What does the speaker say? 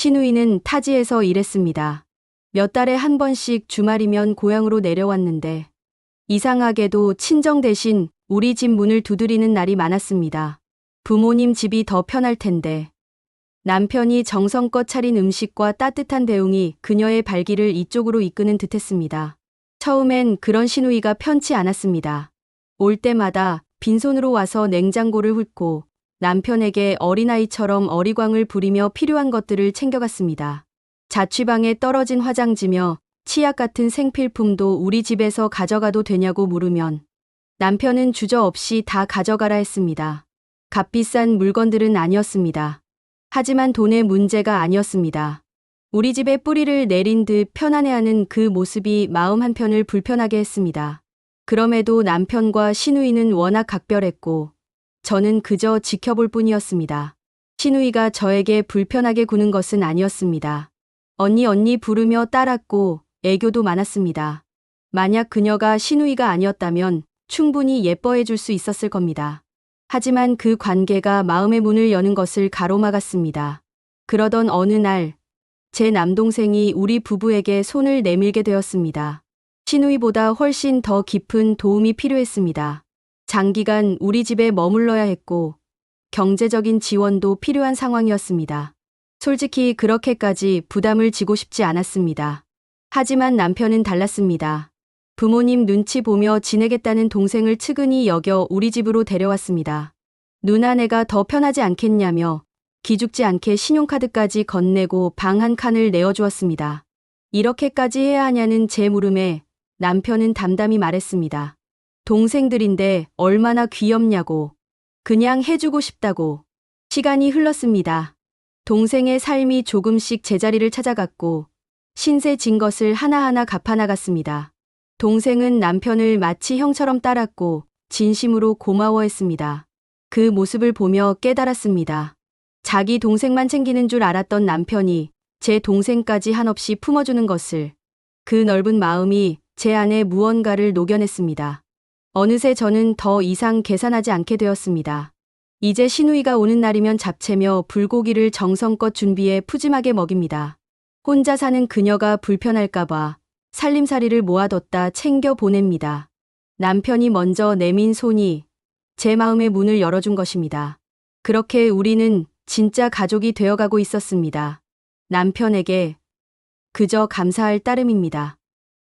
신우이는 타지에서 일했습니다. 몇 달에 한 번씩 주말이면 고향으로 내려왔는데 이상하게도 친정 대신 우리 집 문을 두드리는 날이 많았습니다. 부모님 집이 더 편할 텐데 남편이 정성껏 차린 음식과 따뜻한 대웅이 그녀의 발길을 이쪽으로 이끄는 듯했습니다. 처음엔 그런 신우이가 편치 않았습니다. 올 때마다 빈손으로 와서 냉장고를 훑고 남편에게 어린아이처럼 어리광을 부리며 필요한 것들을 챙겨갔습니다. 자취방에 떨어진 화장지며 치약 같은 생필품도 우리 집에서 가져가도 되냐고 물으면 남편은 주저없이 다 가져가라 했습니다. 값비싼 물건들은 아니었습니다. 하지만 돈의 문제가 아니었습니다. 우리 집에 뿌리를 내린 듯 편안해하는 그 모습이 마음 한편을 불편하게 했습니다. 그럼에도 남편과 신우이는 워낙 각별했고 저는 그저 지켜볼 뿐이었습니다. 신우이가 저에게 불편하게 구는 것은 아니었습니다. 언니 언니 부르며 따랐고 애교도 많았습니다. 만약 그녀가 신우이가 아니었다면 충분히 예뻐해 줄 수 있었을 겁니다. 하지만 그 관계가 마음의 문을 여는 것을 가로막았습니다. 그러던 어느 날, 제 남동생이 우리 부부에게 손을 내밀게 되었습니다. 신우이보다 훨씬 더 깊은 도움이 필요했습니다. 장기간 우리 집에 머물러야 했고, 경제적인 지원도 필요한 상황이었습니다. 솔직히 그렇게까지 부담을 지고 싶지 않았습니다. 하지만 남편은 달랐습니다. 부모님 눈치 보며 지내겠다는 동생을 측은히 여겨 우리 집으로 데려왔습니다. 누나네가 더 편하지 않겠냐며 기죽지 않게 신용카드까지 건네고 방 한 칸을 내어주었습니다. 이렇게까지 해야 하냐는 제 물음에 남편은 담담히 말했습니다. 동생들인데 얼마나 귀엽냐고. 그냥 해주고 싶다고. 시간이 흘렀습니다. 동생의 삶이 조금씩 제자리를 찾아갔고 신세 진 것을 하나하나 갚아나갔습니다. 동생은 남편을 마치 형처럼 따랐고 진심으로 고마워했습니다. 그 모습을 보며 깨달았습니다. 자기 동생만 챙기는 줄 알았던 남편이 제 동생까지 한없이 품어주는 것을 그 넓은 마음이 제 안에 무언가를 녹여냈습니다. 어느새 저는 더 이상 계산하지 않게 되었습니다. 이제 신우이가 오는 날이면 잡채며 불고기를 정성껏 준비해 푸짐하게 먹입니다. 혼자 사는 그녀가 불편할까봐 살림살이를 모아뒀다 챙겨 보냅니다. 남편이 먼저 내민 손이 제 마음의 문을 열어준 것입니다. 그렇게 우리는 진짜 가족이 되어가고 있었습니다. 남편에게 그저 감사할 따름입니다.